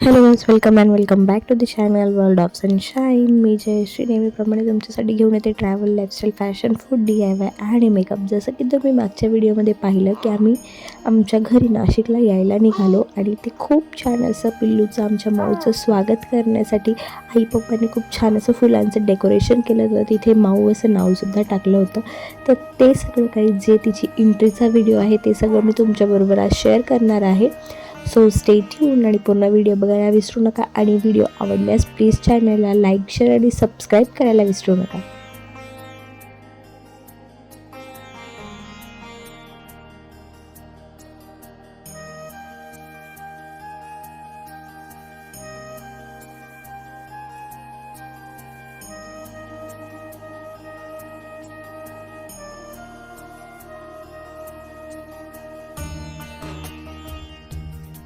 Hello guys welcome and welcome back to the channel World of Sunshine मी जयश्री नेहमीप्रमाणे तुमच्यासाठी घेऊन येते travel lifestyle fashion food D I Y आणि makeup जसं की तुम्ही मागच्या व्हिडिओमध्ये पाहिलं की आम्ही आमच्या घरी नाशिकला यायला निघालो आणि ते खूप छान असं पिल्लूचं आमच्या माऊचं स्वागत करण्यासाठी आई पप्पांनी खूप छान असं फुलांचं डेकोरेशन केलं होतं. तिथे माऊ असं नावसुद्धा टाकलं होतं. तर ते सगळं काही जे तिची एंट्रीचा व्हिडिओ आहे ते सगळं मी तुमच्याबरोबर आज शेअर करणार आहे. सो स्टे ट्यून आणि पूर्ण व्हिडिओ बघायला विसरू नका. आणि व्हिडिओ आवडल्यास प्लीज चॅनलला लाईक शेअर आणि सबस्क्राईब करायला विसरू नका.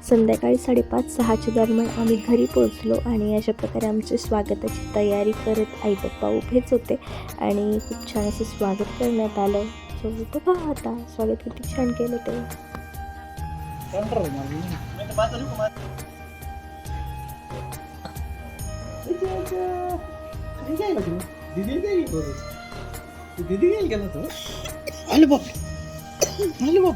संध्याकाळी साडेपाच सहाच्या दरम्यान आम्ही घरी पोहोचलो आणि अशा प्रकारे आमची स्वागताची तयारी करत आई पप्पा उभेच होते आणि खूप छान असं स्वागत करण्यात आलं. सो बघा आता स्वागत किती छान केलं ते दीदी गेल का ना तो. आलो बाप. आलो बाप.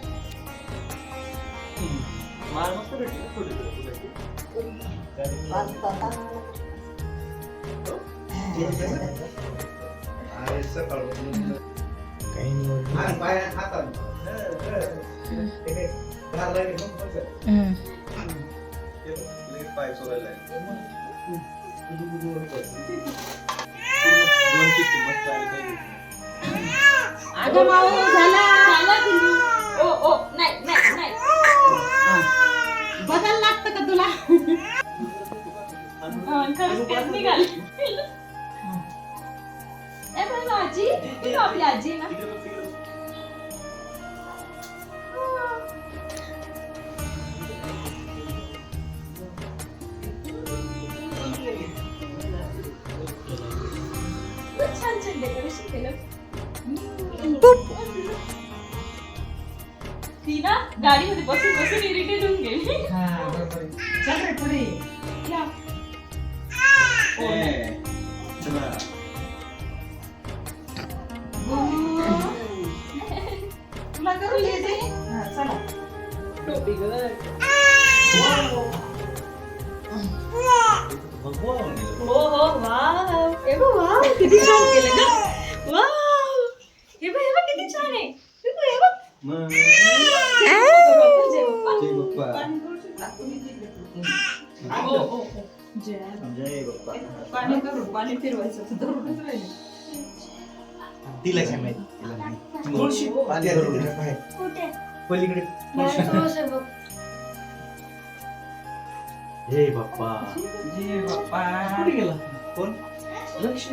माल मस्त भेटली थोडी काही अगं माऊ झाला. झाला. ओ ओ नाही नाही नाही. बदल लागतं का तुला? हा, आजी तू आपली आजी आहे ना? खूप छान छान डेकोरेशन केलं. ती ना गाडीमध्ये बसून बसून इरिटेट होऊन गेली. चल रे पुढे. या. तुला करू येते हा, चला. हो हो वाव. बघ वाव किती छान केलं वाव. हे बघ हे बघ किती छान आहे. हे बघ, हे बघ. जय. पाणी करू पाणी फिरवायचं तिला काय माहिती. पलीकडे. हे बाप्पा जय बाप्पा कुठे गेला? कोण? लक्ष.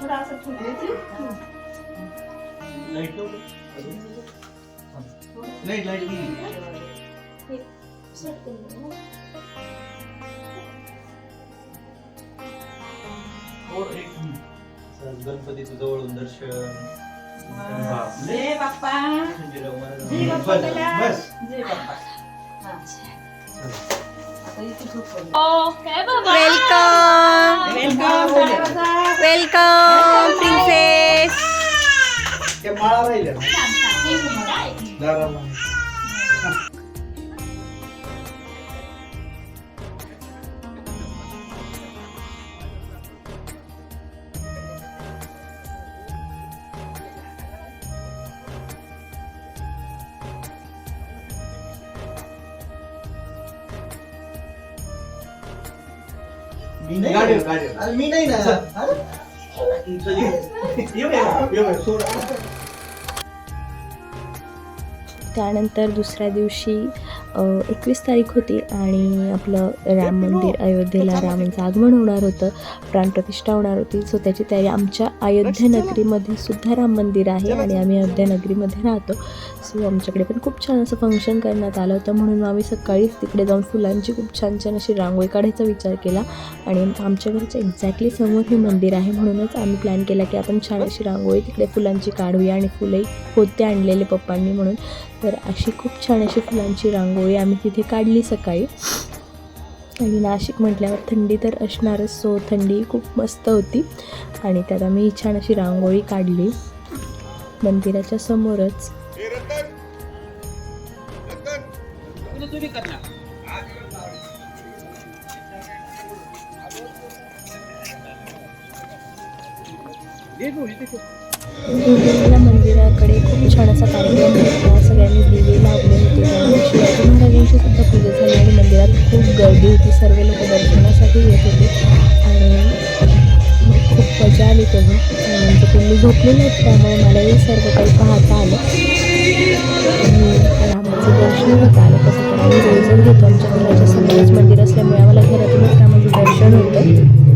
थोडं असं ठेवलं लाइट नव्हतं? और एक गणपतीचं जवळून दर्शन बापरे. जय बाप्पा खंजीराव महाराज. जय बाप्पा बस, त्याला. बस. जय बाप्पा हा. आता इथे झोप पडली. ओ, बघ, वाव. वेलकम वेलकम दरवाजा. वेलकम प्रिन्सेस त्या माळा राहिल्या. गाडीवर गाडीवर अरे मी नाही ना अरे. त्यानंतर दुसऱ्या दिवशी एकवीस तारीख होती आणि आपलं राम मंदिर अयोध्येला रामांचं आगमन होणार होतं प्राणप्रतिष्ठा होणार होती. सो त्याची तयारी आमच्या अयोध्या नगरीमध्ये सुद्धा राम मंदिर आहे आणि आम्ही अयोध्या नगरीमध्ये राहतो. सो आमच्याकडे पण खूप छान असं फंक्शन करण्यात आलं होतं. म्हणून आम्ही सकाळीच तिकडे जाऊन फुलांची खूप छान छान अशी रांगोळी काढायचा विचार केला. आणि आमच्या घरच्या एक्झॅक्टली समोर हे मंदिर आहे. म्हणूनच आम्ही प्लॅन केला की आपण छान अशी रांगोळी तिकडे फुलांची काढूया आणि फुलंही होते आणलेले पप्पांनी म्हणून. तर अशी खूप छान अशी फुलांची रांगोळी आम्ही तिथे काढली सकाळी. आणि नाशिक म्हटल्यावर थंडी तर असणारच सो थंडी खूप मस्त होती. आणि त्यात आम्ही छान अशी रांगोळी काढली. मंदिराच्या समोरच. मंदिराकडे खूप छान असा कार्यक्रम होता. सगळ्यांनी दिवे लावले होते शिवाजी महाराजांची सुद्धा पूजा झाली आणि मंदिरात खूप गर्दी होती. सर्व लोक दर्शनासाठी येत होते. आणि खूप मजा आली तेव्हा. म्हणजे तुम्ही झोपलेले आहेत त्यामुळे मलाही सर्व काही पाहता आलं. आणि रामाचं दर्शन होतं आलं. तसं तर आम्ही जवळजवळ घेतो. आमच्या घराच्या समोरच मंदिर असल्यामुळे आम्हाला घरातूनच रामाचं दर्शन होतं.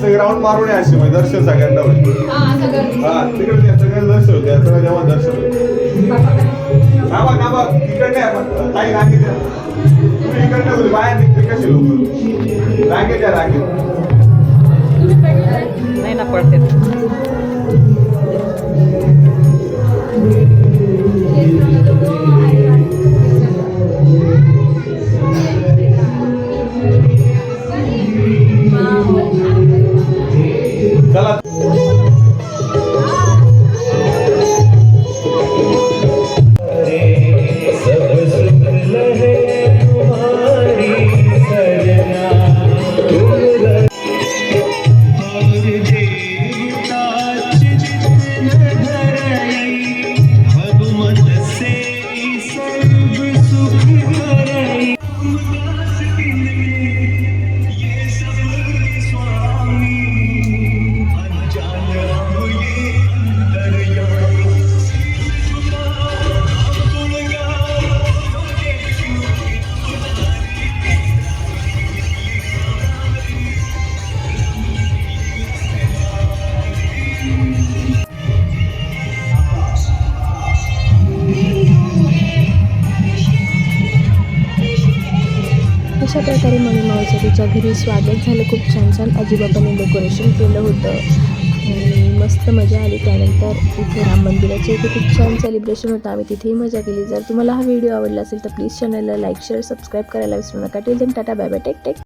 असं राऊंड मारून आहे असे म्हणजे दर्शन सगळ्यांना होईल. हा तिकडे सगळ्यांना दर्शन होते सगळं जेव्हा दर्शन होते. थांबा थांबा तिकडने आपण काही रांगे द्या तुम्ही इकडनं होईल बाहेर निघते कसे लोक? रांगे नाही ना पडते. म्हणजे आणि प्रकारे तिच्या घरी स्वागत झालं. खूप छान छान आजीबाबांनी डेकोरेशन केलं होतं. आणि मस्त मजा आली. त्यानंतर इथे राम मंदिराचे इथे खूप छान सेलिब्रेशन होतं. आम्ही तिथेही मजा केली. जर तुम्हाला हा व्हिडिओ आवडला असेल तर प्लीज चॅनलला लाईक शेअर सबस्क्राईब करायला विसरू नका. Till then tata bye bye take take